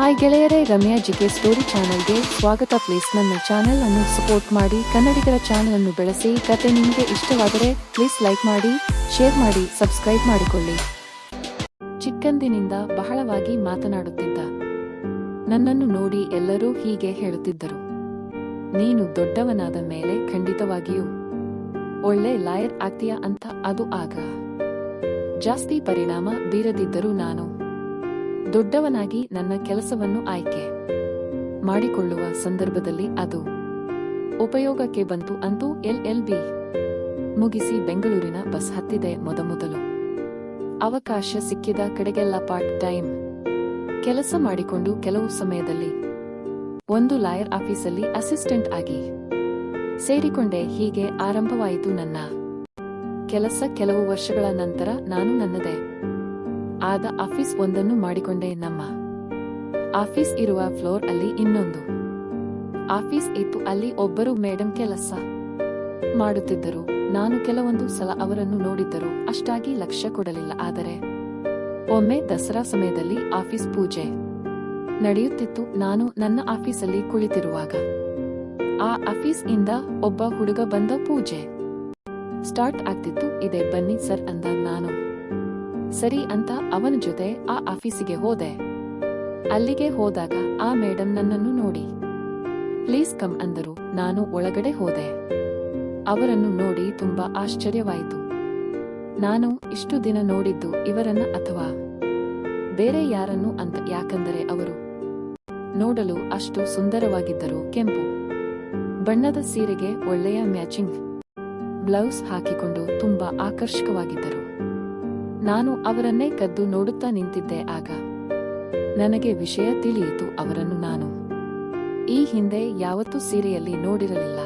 Hi ಗೆಳೆಯರೇ, Ramya GK story ಚಾನೆಲ್ಗೆ ಸ್ವಾಗತ. ಪ್ಲೀಸ್ ನನ್ನ ಚಾನೆಲ್ ಅನ್ನು ಸಪೋರ್ಟ್ ಮಾಡಿ. ಕನ್ನಡಿಗರ ಚಾನೆಲ್ ಅನ್ನು ಬೆಳೆಸಿ. ಕತೆ ನಿಮಗೆ ಇಷ್ಟವಾದರೆ ಪ್ಲೀಸ್ ಲೈಕ್ ಮಾಡಿ, ಶೇರ್ ಮಾಡಿ, ಸಬ್ಸ್ಕ್ರೈಬ್ ಮಾಡಿಕೊಳ್ಳಿ. ಚಿಕ್ಕಂದಿನಿಂದ ಬಹಳವಾಗಿ ಮಾತನಾಡುತ್ತಿದ್ದ. ನನ್ನನ್ನು ನೋಡಿ ಎಲ್ಲರೂ ಹೀಗೆ ಹೇಳುತ್ತಿದ್ದರು. ನೀನು ದೊಡ್ಡವನಾದ ಮೇಲೆ ಖಂಡಿತವಾಗಿಯೂ ಒಳ್ಳೆ ಲಾಯರ್ ಆಗ್ತೀಯಾ ಅಂತ ಅದು ಆಗ. ಜಾಸ್ತಿ ಪರಿಣಾಮ ಬೀರದಿದ್ದರೂ ನಾನು ದೊಡ್ಡವನಾಗಿ ನನ್ನ ಕೆಲಸವನ್ನು ಆಯ್ಕೆ ಮಾಡಿಕೊಳ್ಳುವ ಸಂದರ್ಭದಲ್ಲಿ ಅದು ಉಪಯೋಗಕ್ಕೆ ಬಂತು ಅಂತೂ ಎಲ್ ಎಲ್ ಬಿ ಮುಗಿಸಿ ಬೆಂಗಳೂರಿನ ಬಸ್ ಹತ್ತಿದೆ ಮೊದಮೊದಲು ಅವಕಾಶ ಸಿಕ್ಕಿದ ಕಡೆಗೆಲ್ಲ ಪಾರ್ಟ್ ಟೈಮ್ ಕೆಲಸ ಮಾಡಿಕೊಂಡು ಕೆಲವು ಸಮಯದಲ್ಲಿ ಒಂದು ಲಾಯರ್ ಆಫೀಸಲ್ಲಿ ಅಸಿಸ್ಟೆಂಟ್ ಆಗಿ ಸೇರಿಕೊಂಡೆ, ಹೀಗೆ ಆರಂಭವಾಯಿತು ನನ್ನ ಕೆಲಸ. ಕೆಲವು ವರ್ಷಗಳ ನಂತರ ನಾನು ನನ್ನದೇ ಆದ ಆಫೀಸ್ ಒಂದನ್ನು ಮಾಡಿಕೊಂಡೆ ನಮ್ಮ. ಆಫೀಸ್ ಇರುವ ಫ್ಲೋರ್ ಅಲ್ಲಿ ಇನ್ನೊಂದು. ಆಫೀಸ್ ಇತ್ತು ಅಲ್ಲಿ ಒಬ್ಬರು ಮೇಡಂ ಕೆಲಸ ಮಾಡುತ್ತಿದ್ದರು. ನಾನು ಕೆಲವೊಂದು ಸಲ ಅವರನ್ನು ನೋಡಿದ್ದರು ಅಷ್ಟಾಗಿ ಲಕ್ಷ್ಯ ಕೊಡಲಿಲ್ಲ. ಆದರೆ ಒಮ್ಮೆ ದಸರಾ ಸಮಯದಲ್ಲಿ ಆಫೀಸ್ ಪೂಜೆ ನಡೆಯುತ್ತಿತ್ತು. ನಾನು ನನ್ನ ಆಫೀಸಲ್ಲಿ ಕುಳಿತಿರುವಾಗ ಆ ಆಫೀಸ್ ಇಂದ ಒಬ್ಬ ಹುಡುಗ ಬಂದ ಪೂಜೆ ಸ್ಟಾರ್ಟ್ ಆಗ್ತಿತ್ತು. ಇದೆ ಬನ್ನಿ ಸರ್ ಅಂದ ನಾನು. ಸರಿ ಅಂತ ಅವನ ಜೊತೆ ಆ ಆಫೀಸಿಗೆ ಹೋದೆ. ಅಲ್ಲಿಗೆ ಹೋದಾಗ ಆ ಮೇಡಂ ನನ್ನನ್ನು ನೋಡಿ. ಪ್ಲೀಸ್ ಕಮ್ ಅಂದರು, ನಾನು ಒಳಗಡೆ ಹೋದೆ. ಅವರನ್ನು ನೋಡಿ ತುಂಬಾ ಆಶ್ಚರ್ಯವಾಯಿತು. ನಾನು ಇಷ್ಟು ದಿನ ನೋಡಿದ್ದು ಇವರನ್ನ ಅಥವಾ? ಬೇರೆ ಯಾರನ್ನು ಅಂತ ಯಾಕಂದರೆ ಅವರು? ನೋಡಲು ಅಷ್ಟು ಸುಂದರವಾಗಿದ್ದರು ಕೆಂಪು. ಬಣ್ಣದ ಸೀರೆಗೆ ಒಳ್ಳೆಯ ಮ್ಯಾಚಿಂಗ್ ಬ್ಲೌಸ್ ಹಾಕಿಕೊಂಡು ತುಂಬಾ ಆಕರ್ಷಕವಾಗಿದ್ದರು. ನಾನು ಅವರನ್ನೇ ಕದ್ದು ನೋಡುತ್ತಾ ನಿಂತಿದ್ದೆ ಆಗ. ನನಗೆ ವಿಷಯ ತಿಳಿಯಿತು ಅವರನ್ನು ನಾನು. ಈ ಹಿಂದೆ ಯಾವತ್ತೂ ಸೀರೆಯಲ್ಲಿ ನೋಡಿರಲಿಲ್ಲ.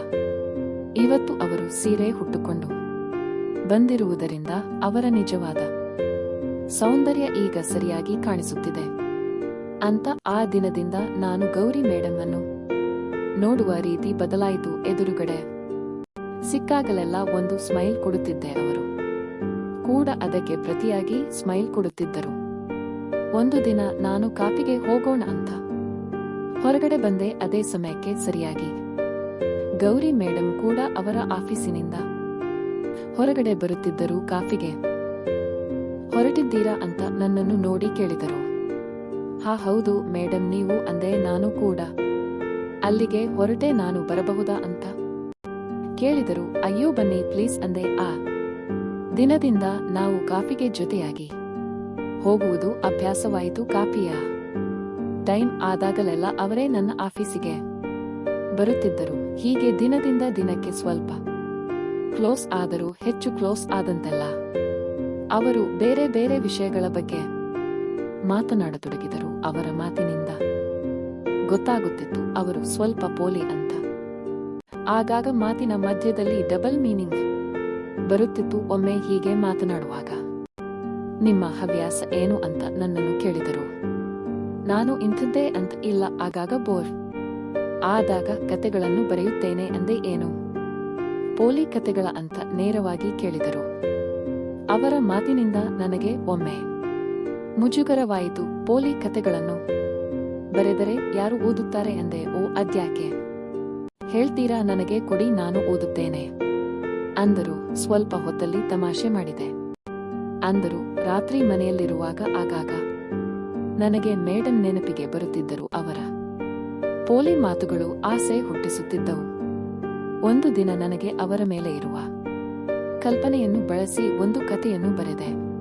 ಇವತ್ತು ಅವರು ಸೀರೆ ಹುಟ್ಟುಕೊಂಡು ಬಂದಿರುವುದರಿಂದ ಅವರ ನಿಜವಾದ ಸೌಂದರ್ಯ ಈಗ ಸರಿಯಾಗಿ ಕಾಣಿಸುತ್ತಿದೆ. ಅಂತ ಆ ದಿನದಿಂದ ನಾನು ಗೌರಿ ಮೇಡಮ್ ಅನ್ನು ನೋಡುವ ರೀತಿ ಬದಲಾಯಿತು ಎದುರುಗಡೆ. ಸಿಕ್ಕಾಗಲೆಲ್ಲ ಒಂದು ಸ್ಮೈಲ್ ಕೊಡುತ್ತಿದ್ದೆ ಅವರು. ಕೂಡ ಅದಕ್ಕೆ ಪ್ರತಿಯಾಗಿ ಸ್ಮೈಲ್ ಕೊಡುತ್ತಿದ್ದರು. ಒಂದು ದಿನ ನಾನು ಕಾಫಿಗೆ ಹೋಗೋಣ ಅಂತ. ಹೊರಗಡೆ ಬಂದೆ ಅದೇ ಸಮಯಕ್ಕೆ ಸರಿಯಾಗಿ. ಗೌರಿ ಮೇಡಂ ಕೂಡ ಅವರ ಆಫೀಸಿನಿಂದ ಹೊರಗಡೆ ಬರುತ್ತಿದ್ದರು ಕಾಫಿಗೆ. ಹೊರಟಿದ್ದೀರಾ ಅಂತ ನನ್ನನ್ನು ನೋಡಿ ಕೇಳಿದರು. ಹಾ ಹೌದು ಮೇಡಂ ನೀವು ಅಂದೆ ನಾನು ಕೂಡ. ಅಲ್ಲಿಗೆ ಹೊರಟೆ ನಾನು ಬರಬಹುದಾ ಅಂತ ಕೇಳಿದರು. ಅಯ್ಯೋ ಬನ್ನಿ ಪ್ಲೀಸ್ ಅಂದೆ ಆ ದಿನದಿಂದ ನಾವು ಕಾಫಿಗೆ ಜೊತೆಯಾಗಿ ಹೋಗುವುದು ಅಭ್ಯಾಸವಾಯಿತು ಕಾಫಿಯ ಟೈಮ್ ಆದಾಗಲೆಲ್ಲ ಅವರೇ ನನ್ನ ಆಫೀಸಿಗೆ ಬರುತ್ತಿದ್ದರು. ಹೀಗೆ ದಿನದಿಂದ ದಿನಕ್ಕೆ ಸ್ವಲ್ಪ ಕ್ಲೋಸ್ ಆದರೂ ಹೆಚ್ಚು ಕ್ಲೋಸ್ ಆದಂತೆಲ್ಲ. ಅವರು ಬೇರೆ ಬೇರೆ ವಿಷಯಗಳ ಬಗ್ಗೆ ಮಾತನಾಡತೊಡಗಿದರು. ಅವರ ಮಾತಿನಿಂದ ಗೊತ್ತಾಗುತ್ತಿತ್ತು, ಅವರು ಸ್ವಲ್ಪ ಪೋಲಿ ಅಂತ. ಆಗಾಗ ಮಾತಿನ ಮಧ್ಯದಲ್ಲಿ ಡಬಲ್ ಮೀನಿಂಗ್ ಬರುತ್ತಿತ್ತು ಒಮ್ಮೆ ಹೀಗೆ ಮಾತನಾಡುವಾಗ. ನಿಮ್ಮ ಹವ್ಯಾಸ ಏನು ಅಂತ ನನ್ನನ್ನು ಕೇಳಿದರು. ನಾನು ಇಂಥದ್ದೇ ಅಂತ ಇಲ್ಲ, ಆಗಾಗ ಬೋರ್. ಆದಾಗ ಕತೆಗಳನ್ನು ಬರೆಯುತ್ತೇನೆ ಅಂದೇ ಏನು? ಪೋಲಿ ಕತೆಗಳ ಅಂತ ನೇರವಾಗಿ ಕೇಳಿದರು. ಅವರ ಮಾತಿನಿಂದ ನನಗೆ ಒಮ್ಮೆ. ಮುಜುಗರವಾಯಿತು ಪೋಲಿ ಕತೆಗಳನ್ನು. ಬರೆದರೆ ಯಾರು ಓದುತ್ತಾರೆ ಅಂದೆ, ಓ ಅದ್ಯಾಕೆ? ಹೇಳ್ತೀರಾ ನನಗೆ ಕೊಡಿ, ನಾನು ಓದುತ್ತೇನೆ. ಅಂದರು. ಸ್ವಲ್ಪ ಹೊತ್ತಲ್ಲಿ ತಮಾಷೆ ಮಾಡಿದೆ. ಅಂದರು, ರಾತ್ರಿ ಮನೆಯಲ್ಲಿರುವಾಗ ಆಗಾಗ. ನನಗೆ ಮೇಡನ್ ನೆನಪಿಗೆ ಬರುತ್ತಿದ್ದರು ಅವರ. ಪೋಲಿ ಮಾತುಗಳು ಆಸೆ ಹುಟ್ಟಿಸುತ್ತಿದ್ದವು. ಒಂದು ದಿನ ನನಗೆ ಅವರ ಮೇಲೆ ಇರುವ ಕಲ್ಪನೆಯನ್ನು ಬಳಸಿ ಒಂದು ಕಥೆಯನ್ನು ಬರೆದೆ.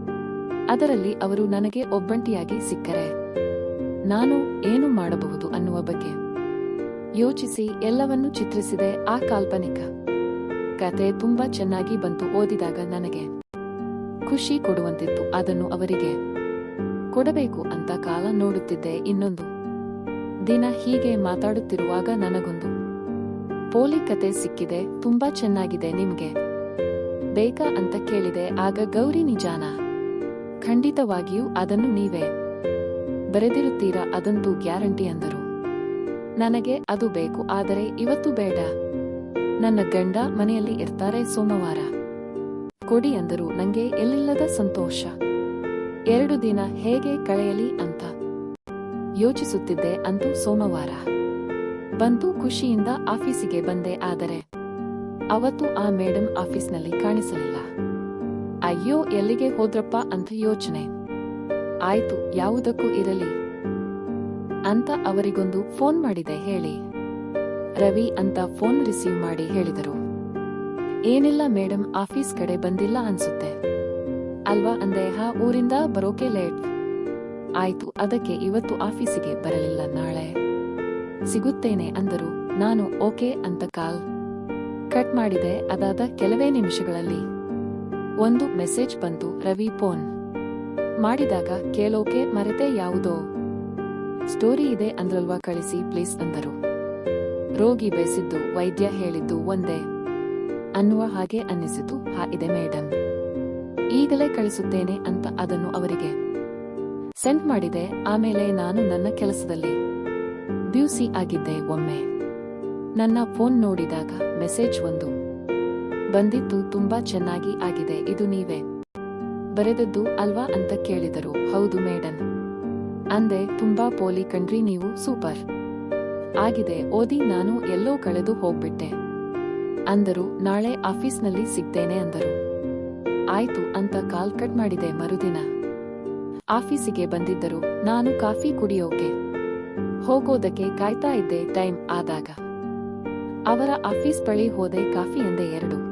ಅದರಲ್ಲಿ ಅವರು ನನಗೆ ಒಬ್ಬಂಟಿಯಾಗಿ ಸಿಕ್ಕರೆ. ನಾನು ಏನು ಮಾಡಬಹುದು ಅನ್ನುವ ಬಗ್ಗೆ ಯೋಚಿಸಿ ಎಲ್ಲವನ್ನೂ ಚಿತ್ರಿಸಿದೆ ಆ ಕಾಲ್ಪನಿಕ. ಕತೆ ತುಂಬಾ ಚೆನ್ನಾಗಿ ಬಂತು ಓದಿದಾಗ ನನಗೆ. ಖುಷಿ ಕೊಡುವಂತಿತ್ತು ಅದನ್ನು ಅವರಿಗೆ. ಕೊಡಬೇಕು ಅಂತ ಕಾಲ ನೋಡುತ್ತಿದ್ದೆ ಇನ್ನೊಂದು. ದಿನ ಹೀಗೆ ಮಾತಾಡುತ್ತಿರುವಾಗ ನನಗೊಂದು. ಪೋಲಿ ಕತೆ ಸಿಕ್ಕಿದೆ, ತುಂಬಾ ಚೆನ್ನಾಗಿದೆ ನಿಮ್ಗೆ. ಬೇಕಾ ಅಂತ ಕೇಳಿದೆ, ಆಗ ಗೌರಿ ನಿಜಾನ? ಖಂಡಿತವಾಗಿಯೂ ಅದನ್ನು ನೀವೇ. ಬರೆದಿರುತ್ತೀರಾ ಅದಂತೂ ಗ್ಯಾರಂಟಿ ಅಂದರು. ನನಗೆ ಅದು ಬೇಕು, ಆದರೆ ಇವತ್ತು ಬೇಡ. ನನ್ನ ಗಂಡ ಮನೆಯಲ್ಲಿ ಇರ್ತಾರೆ ಸೋಮವಾರ. ಕೊಡಿ ಅಂದರು. ನಂಗೆ ಎಲ್ಲಿಲ್ಲದ ಸಂತೋಷ. ಎರಡು ದಿನ ಹೇಗೆ ಕಳೆಯಲಿ ಅಂತ ಯೋಚಿಸುತ್ತಿದ್ದೆ ಅಂತೂ ಸೋಮವಾರ. ಬಂತು ಖುಷಿಯಿಂದ ಆಫೀಸಿಗೆ ಬಂದೆ ಆದರೆ ಅವತ್ತು ಆ ಮೇಡಮ್ ಆಫೀಸ್ನಲ್ಲಿ ಕಾಣಿಸಲಿಲ್ಲ. ಅಯ್ಯೋ, ಎಲ್ಲಿಗೆ ಹೋದ್ರಪ್ಪ ಅಂತ ಯೋಚನೆ. ಆಯ್ತು, ಯಾವುದಕ್ಕೂ ಇರಲಿ ಅಂತ ಅವರಿಗೊಂದು ಫೋನ್ ಮಾಡಿದೆ, ಹೇಳಿ. ರವಿ ಅಂತ ಫೋನ್ ರಿಸೀವ್ ಮಾಡಿ ಹೇಳಿದರು. ಏನಿಲ್ಲ ಮೇಡಮ್ ಆಫೀಸ್ ಕಡೆ ಬಂದಿಲ್ಲ ಅನ್ಸುತ್ತೆ. ಅಲ್ವಾ ಅಂದೆ, ಹಾ, ಊರಿಂದ ಬರೋಕೆ ಲೇಟ್. ಆಯ್ತು, ಅದಕ್ಕೆ ಇವತ್ತು ಆಫೀಸಿಗೆ ಬರಲಿಲ್ಲ ನಾಳೆ. ಸಿಗುತ್ತೇನೆ ಅಂದರು. ನಾನು ಓಕೆ ಅಂತ ಕಾಲ್ ಕಟ್ ಮಾಡಿದೆ. ಅದಾದ ಕೆಲವೇ ನಿಮಿಷಗಳಲ್ಲಿ ಒಂದು ಮೆಸೇಜ್ ಬಂತು ರವಿ ಫೋನ್. ಮಾಡಿದಾಗ ಕೇಳೋಕೆ ಮರೆತೆ ಯಾವುದೋ. ಸ್ಟೋರಿ ಇದೆ ಅಂದ್ರಲ್ವಾ ಕಳಿಸಿ ಪ್ಲೀಸ್ ಅಂದರು. ರೋಗಿ ಬೇಸಿದ್ದು ವೈದ್ಯ ಹೇಳಿದ್ದು ಒಂದೇ. ಅನ್ನುವ ಹಾಗೆ ಅನ್ನಿಸಿತು ಹಾ ಇದೆ ಮೇಡಮ್ ಈಗಲೇ ಕಳಿಸುತ್ತೇನೆ ಅಂತ ಅದನ್ನು ಅವರಿಗೆ. ಸೆಂಡ್ ಮಾಡಿದೆ, ಆಮೇಲೆ ನಾನು ನನ್ನ ಕೆಲಸದಲ್ಲಿ. ಬ್ಯೂಸಿ ಆಗಿದ್ದೆ ಒಮ್ಮೆ. ನನ್ನ ಫೋನ್ ನೋಡಿದಾಗ ಮೆಸೇಜ್ ಒಂದು. ಬಂದಿತ್ತು ತುಂಬಾ ಚೆನ್ನಾಗಿ ಆಗಿದೆ, ಇದು ನೀವೇ. ಬರೆದದ್ದು ಅಲ್ವಾ ಅಂತ ಕೇಳಿದರು, ಹೌದು ಮೇಡಮ್ ಅಂದೆ, ತುಂಬಾ ಪೋಲಿ ಕಣ್ರಿ ನೀವು, ಸೂಪರ್. ಆಗಿದೆ, ಓದಿ ನಾನು ಎಲ್ಲೋ ಕಳೆದು ಹೋಗ್ಬಿಟ್ಟೆ. ಅಂದರು, ನಾಳೆ ಆಫೀಸ್ನಲ್ಲಿ ಸಿಗ್ತೇನೆ ಅಂದರು. ಆಯ್ತು ಅಂತ ಕಾಲ್ ಕಟ್ ಮಾಡಿದೆ ಮರುದಿನ. ಆಫೀಸಿಗೆ ಬಂದಿದ್ದರು, ನಾನು ಕಾಫಿ ಕುಡಿಯೋಕೆ. ಹೋಗೋದಕ್ಕೆ ಕಾಯ್ತಾ ಇದ್ದೆ, ಟೈಮ್ ಆದಾಗ. ಅವರ ಆಫೀಸ್ ಬಳಿ ಹೋದೆ ಕಾಫಿ ಎಂದೆ ಎರಡು.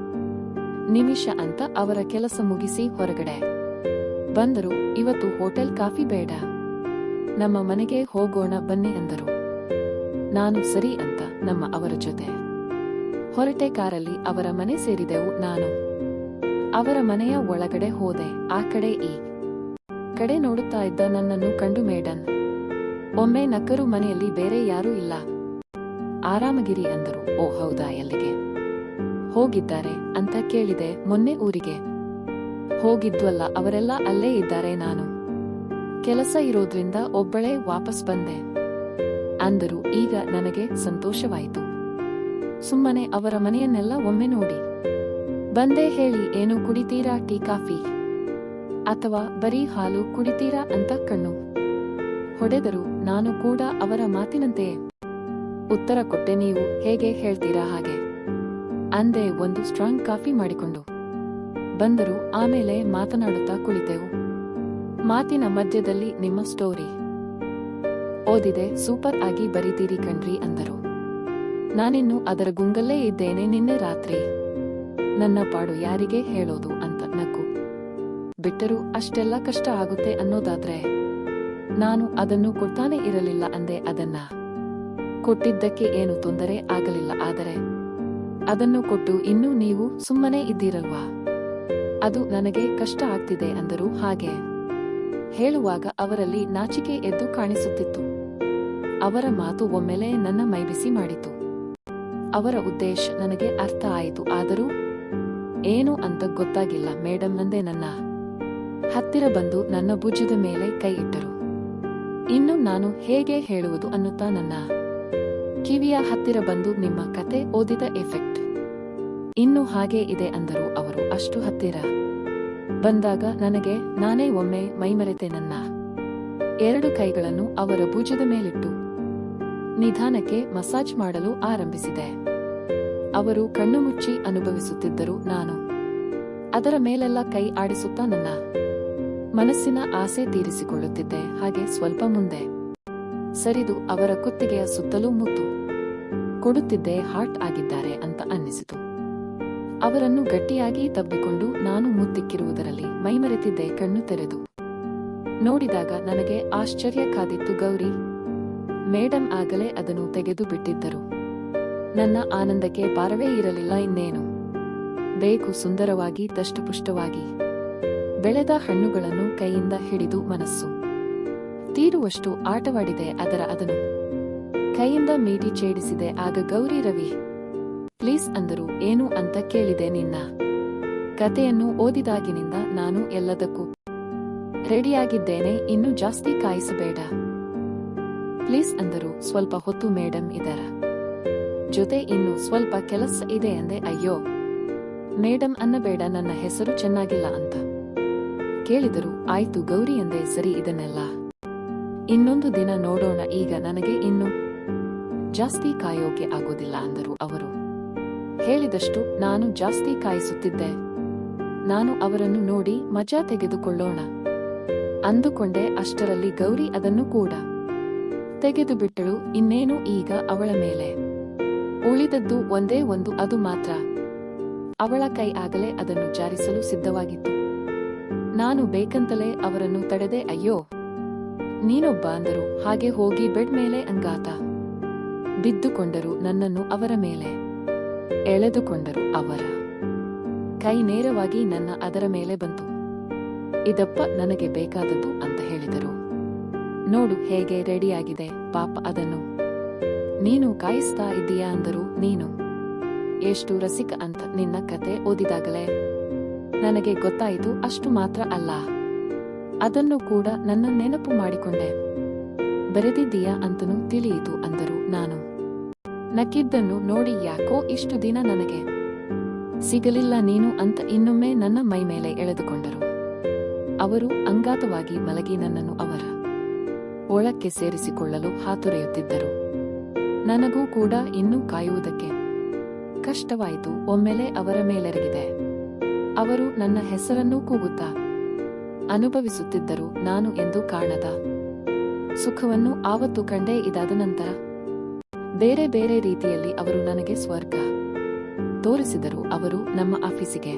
ನಿಮಿಷ ಅಂತ ಅವರ ಕೆಲಸ ಮುಗಿಸಿ ಹೊರಗಡೆ. ಬಂದರು, ಇವತ್ತು ಹೋಟೆಲ್ ಕಾಫಿ ಬೇಡ. ನಮ್ಮ ಮನೆಗೆ ಹೋಗೋಣ ಬನ್ನಿ ಅಂದರು. ನಾನು ಸರಿ ಅಂತ ನಮ್ಮ ಅವರ ಜೊತೆ. ಹೊರಟೆ ಕಾರಲ್ಲಿ ಅವರ ಮನೆ ಸೇರಿದೆವು ನಾನು. ಅವರ ಮನೆಯ ಒಳಗಡೆ ಹೋದೆ, ಆ ಕಡೆ ಈ. ಕಡೆ ನೋಡುತ್ತಾ ಇದ್ದ ನನ್ನನ್ನು ಕಂಡು ಮೇಡನ್. ಒಮ್ಮೆ ನಕ್ಕರು ಮನೆಯಲ್ಲಿ ಬೇರೆ ಯಾರೂ ಇಲ್ಲ. ಆರಾಮಗಿರಿ ಅಂದರು, ಓ ಹೌದಾ ಎಲ್ಲಿಗೆ? ಹೋಗಿದ್ದಾರೆ ಅಂತ ಕೇಳಿದೆ ಮೊನ್ನೆ ಊರಿಗೆ. ಹೋಗಿದ್ವಲ್ಲ, ಅವರೆಲ್ಲ ಅಲ್ಲೇ ಇದ್ದಾರೆ ನಾನು. ಕೆಲಸ ಇರೋದ್ರಿಂದ ಒಬ್ಬಳೇ ವಾಪಸ್ ಬಂದೆ. ಅಂದರು, ಈಗ ನನಗೆ ಸಂತೋಷವಾಯಿತು. ಸುಮ್ಮನೆ ಅವರ ಮನೆಯನ್ನೆಲ್ಲ ಒಮ್ಮೆ ನೋಡಿ. ಬಂದೆ ಹೇಳಿ, ಏನು ಕುಡಿತೀರಾ ಟೀ, ಕಾಫಿ? ಅಥವಾ ಬರೀ ಹಾಲು ಕುಡಿತೀರಾ ಅಂತ ಕಣ್ಣು? ಹೊಡೆದರು, ನಾನು ಕೂಡ ಅವರ ಮಾತಿನಂತೆಯೇ ಉತ್ತರ ಕೊಟ್ಟೆ, ನೀವು ಹೇಗೆ ಹೇಳ್ತೀರಾ ಹಾಗೆ? ಅಂದೆ ಒಂದು ಸ್ಟ್ರಾಂಗ್ ಕಾಫಿ ಮಾಡಿಕೊಂಡು. ಬಂದರು, ಆಮೇಲೆ ಮಾತನಾಡುತ್ತಾ ಕುಳಿತೆವು. ಮಾತಿನ ಮಧ್ಯದಲ್ಲಿ ನಿಮ್ಮ ಸ್ಟೋರಿ. ಓದಿದೆ, ಸೂಪರ್ ಆಗಿ ಬರೀತೀರಿ ಕಣ್ರಿ ಅಂದರು. ನಾನಿನ್ನು ಅದರ ಗುಂಗಲ್ಲೇ ಇದ್ದೇನೆ ನಿನ್ನೆ ರಾತ್ರಿ. ನನ್ನ ಪಾಡು ಯಾರಿಗೆ ಹೇಳೋದು ಅಂತ ನಕ್ಕು. ಬಿಟ್ಟರೂ ಅಷ್ಟೆಲ್ಲ ಕಷ್ಟ ಆಗುತ್ತೆ ಅನ್ನೋದಾದ್ರೆ. ನಾನು ಅದನ್ನು ಕೊಡ್ತಾನೆ ಇರಲಿಲ್ಲ ಅಂದೆ ಅದನ್ನ. ಕೊಟ್ಟಿದ್ದಕ್ಕೆ ಏನು ತೊಂದರೆ ಆಗಲಿಲ್ಲ ಆದರೆ. ಅದನ್ನು ಕೊಟ್ಟು ಇನ್ನೂ ನೀವು ಸುಮ್ಮನೆ ಇದ್ದೀರಲ್ವಾ? ಅದು ನನಗೆ ಕಷ್ಟ ಆಗ್ತಿದೆ ಅಂದರು ಹಾಗೆ. ಹೇಳುವಾಗ ಅವರಲ್ಲಿ ನಾಚಿಕೆ ಎದ್ದು ಕಾಣಿಸುತ್ತಿತ್ತು. ಅವರ ಮಾತು ಒಮ್ಮೆಲೆ ನನ್ನ ಮೈಬಿಸಿ ಮಾಡಿತು. ಅವರ ಉದ್ದೇಶ ನನಗೆ ಅರ್ಥ ಆಯಿತು, ಆದರೂ ಏನು ಅಂತ ಗೊತ್ತಾಗಿಲ್ಲ ಮೇಡಮ್ ನಂದೆ ನನ್ನ ಹತ್ತಿರ ಬಂದು ನನ್ನ ಭುಜದ ಮೇಲೆ ಕೈ ಇಟ್ಟರು. ಇನ್ನು ನಾನು ಹೇಗೆ ಹೇಳುವುದು ಅನ್ನುತ್ತಾ ನನ್ನ ಕಿವಿಯ ಹತ್ತಿರ ಬಂದು ನಿಮ್ಮ ಕತೆ ಓದಿದ ಎಫೆಕ್ಟ್. ಇನ್ನು ಹಾಗೆ ಇದೆ ಅಂದರು ಅವರು, ಅಷ್ಟು ಹತ್ತಿರ. ಬಂದಾಗ ನನಗೆ ನಾನೇ ಒಮ್ಮೆ ಮೈಮರೆತೆ ನನ್ನ ಎರಡು ಕೈಗಳನ್ನು ಅವರ ಭುಜದ ಮೇಲಿಟ್ಟು ನಿಧಾನಕ್ಕೆ ಮಸಾಜ್ ಮಾಡಲು ಆರಂಭಿಸಿದೆ. ಅವರು ಕಣ್ಣು ಮುಚ್ಚಿ ಅನುಭವಿಸುತ್ತಿದ್ದರು ನಾನು. ಅದರ ಮೇಲೆಲ್ಲ ಕೈ ಆಡಿಸುತ್ತಾ ನನ್ನ ಮನಸ್ಸಿನ ಆಸೆ ತೀರಿಸಿಕೊಳ್ಳುತ್ತಿದ್ದೆ, ಹಾಗೆ ಸ್ವಲ್ಪ ಮುಂದೆ ಸರಿದು ಅವರ ಕುತ್ತಿಗೆಯ ಸುತ್ತಲೂ ಮುತ್ತು ಕೊಡುತ್ತಿದ್ದೆ ಹಾಟ್ ಆಗಿದ್ದಾರೆ ಅಂತ ಅನ್ನಿಸಿತು. ಅವರನ್ನು ಗಟ್ಟಿಯಾಗಿ ತಬ್ಬಿಕೊಂಡು ನಾನು ಮುತ್ತಿಕ್ಕಿರುವುದರಲ್ಲಿ ಮೈಮರೆತಿದ್ದೆ, ಕಣ್ಣು ತೆರೆದು. ನೋಡಿದಾಗ ನನಗೆ ಆಶ್ಚರ್ಯ ಕಾದಿತ್ತು ಗೌರಿ. ಮೇಡಂ ಆಗಲೇ ಅದನ್ನು ತೆಗೆದು ಬಿಟ್ಟಿದ್ದರು. ನನ್ನ ಆನಂದಕ್ಕೆ ಬಾರವೇ ಇರಲಿಲ್ಲ ಇನ್ನೇನು. ಬೇಕು ಸುಂದರವಾಗಿ, ದಷ್ಟಪುಷ್ಟವಾಗಿ. ಬೆಳೆದ ಹಣ್ಣುಗಳನ್ನು ಕೈಯಿಂದ ಹಿಡಿದು ಮನಸ್ಸು. ತೀರುವಷ್ಟು ಆಟವಾಡಿದೆ ಅದರ ಅದನ್ನು ಕೈಯಿಂದ ಮೀಟಿ ಛೇಡಿಸಿದೆ, ಆಗ ಗೌರಿ ರವಿ. ಪ್ಲೀಸ್ ಅಂದರು, ಏನು ಅಂತ ಕೇಳಿದೆ ನಿನ್ನ? ಕತೆಯನ್ನು ಓದಿದಾಗಿನಿಂದ ನಾನು ಎಲ್ಲದಕ್ಕೂ ರೆಡಿಯಾಗಿದ್ದೇನೆ, ಇನ್ನು ಜಾಸ್ತಿ ಕಾಯಿಸಬೇಡ. ಪ್ಲೀಸ್, ಅಂದರು, ಸ್ವಲ್ಪ ಹೊತ್ತು ಮೇಡಮ್ ಇದರ ಜೊತೆ ಇನ್ನು ಸ್ವಲ್ಪ ಕೆಲಸ ಇದೆ ಅಂದೆ, ಅಯ್ಯೋ ಮೇಡಮ್ ಅನ್ನಬೇಡ, ನನ್ನ ಹೆಸರು ಚೆನ್ನಾಗಿಲ್ಲ ಅಂತ. ಕೇಳಿದರು, ಆಯ್ತು ಗೌರಿ ಎಂದೆ ಸರಿ ಇದನ್ನೆಲ್ಲ ಇನ್ನೊಂದು ದಿನ ನೋಡೋಣ, ಈಗ ನನಗೆ ಇನ್ನು ಜಾಸ್ತಿ ಕಾಯೋಕೆ ಆಗೋದಿಲ್ಲ, ಅಂದರು ಅವರು. ಹೇಳಿದಷ್ಟು ನಾನು ಜಾಸ್ತಿ ಕಾಯಿಸುತ್ತಿದ್ದೆ. ನಾನು ಅವರನ್ನು ನೋಡಿ ಮಜಾ ತೆಗೆದುಕೊಳ್ಳೋಣ. ಅಂದುಕೊಂಡೆ ಅಷ್ಟರಲ್ಲಿ ಗೌರಿ ಅದನ್ನು ಕೂಡ. ತೆಗೆದು ಬಿಟ್ಟಳು ಇನ್ನೇನು ಈಗ ಅವಳ ಮೇಲೆ. ಉಳಿದದ್ದು ಒಂದೇ ಒಂದು, ಅದು ಮಾತ್ರ. ಅವಳ ಕೈ ಆಗಲೇ ಅದನ್ನು ಜಾರಿಸಲು ಸಿದ್ಧವಾಗಿತ್ತು. ನಾನು ಬೇಕಂತಲೇ ಅವರನ್ನು ತಡೆದೆ, ಅಯ್ಯೋ! ನೀನೊಬ್ಬ ಅಂದರು, ಹಾಗೆ ಹೋಗಿ ಬೆಡ್ ಮೇಲೆ ಅಂಗಾತ. ಬಿದ್ದುಕೊಂಡರು ನನ್ನನ್ನು ಅವರ ಮೇಲೆ. ಎಳೆದುಕೊಂಡರು ಅವರ. ಕೈ ನೇರವಾಗಿ ನನ್ನ ಅದರ ಮೇಲೆ ಬಂತು. ಇದಪ್ಪ ನನಗೆ ಬೇಕಾದದ್ದು ಅಂತ ಹೇಳಿದರು. ನೋಡು ಹೇಗೆ ರೆಡಿಯಾಗಿದೆ, ಪಾಪ ಅದನ್ನು. ನೀನು ಕಾಯಿಸ್ತಾ ಇದ್ದೀಯಾ ಅಂದರು, ನೀನು. ಎಷ್ಟು ರಸಿಕ ಅಂತ ನಿನ್ನ ಕತೆ ಓದಿದಾಗಲೇ. ನನಗೆ ಗೊತ್ತಾಯಿತು, ಅಷ್ಟು ಮಾತ್ರ ಅಲ್ಲ. ಅದನ್ನು ಕೂಡ ನನ್ನ ನೆನಪು ಮಾಡಿಕೊಂಡೆ. ಬರೆದಿದ್ದೀಯಾ ಅಂತನೂ ತಿಳಿಯಿತು ಅಂದರು ನಾನು. ನಕ್ಕಿದ್ದನ್ನು ನೋಡಿ ಯಾಕೋ ಇಷ್ಟು ದಿನ ನನಗೆ ಸಿಗಲಿಲ್ಲ ನೀನು ಅಂತ ಇನ್ನೊಮ್ಮೆ ನನ್ನ ಮೈ ಮೇಲೆ ಎಳೆದುಕೊಂಡರು. ಅವರು ಅಂಗಾತವಾಗಿ ಮಲಗಿ ನನ್ನನ್ನು ಅವರ ಒಳಕ್ಕೆ ಸೇರಿಸಿಕೊಳ್ಳಲು ಹಾತೊರೆಯುತ್ತಿದ್ದರು. ನನಗೂ ಕೂಡ ಇನ್ನೂ ಕಾಯುವುದಕ್ಕೆ ಕಷ್ಟವಾಯಿತು, ಒಮ್ಮೆಲೆ ಅವರ ಮೇಲೆರಗಿದೆ. ಅವರು ನನ್ನ ಹೆಸರನ್ನೂ ಕೂಗುತ್ತಾ ಅನುಭವಿಸುತ್ತಿದ್ದರು, ನಾನು ಎಂದು ಕಾಣದ ಸುಖವನ್ನು ಆವತ್ತು ಕಂಡೇ ಇದಾದ ನಂತರ ಬೇರೆ ಬೇರೆ ರೀತಿಯಲ್ಲಿ ಅವರು ನನಗೆ ಸ್ವರ್ಗ ತೋರಿಸಿದರು, ಅವರು ನಮ್ಮ ಆಫೀಸಿಗೆ.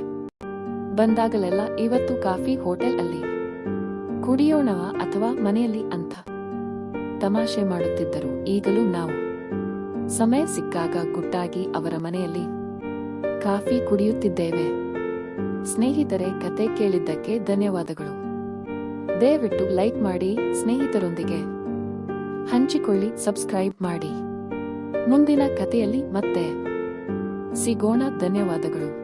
ಬಂದಾಗಲೆಲ್ಲ ಇವತ್ತು ಕಾಫಿ ಹೋಟೆಲ್ ಅಲ್ಲಿ ಕುಡಿಯೋಣವ ಅಥವಾ ಮನೆಯಲ್ಲಿ ಅಂತ ತಮಾಷೆ ಮಾಡುತ್ತಿದ್ದರು, ಈಗಲೂ ನಾವು. ಸಮಯ ಸಿಕ್ಕಾಗ ಗುಟ್ಟಾಗಿ ಅವರ ಮನೆಯಲ್ಲಿ ಕಾಫಿ ಕುಡಿಯುತ್ತಿದ್ದೇವೆ. ಸ್ನೇಹಿತರೆ, ಕತೆ ಕೇಳಿದ್ದಕ್ಕೆ ಧನ್ಯವಾದಗಳು. ದಯವಿಟ್ಟು ಲೈಕ್ ಮಾಡಿ ಸ್ನೇಹಿತರೊಂದಿಗೆ ಹಂಚಿಕೊಳ್ಳಿ, ಸಬ್ಸ್ಕ್ರೈಬ್ ಮಾಡಿ. ಮುಂದಿನ ಕಥೆಯಲ್ಲಿ ಮತ್ತೆ ಸಿಗೋಣ ಧನ್ಯವಾದಗಳು.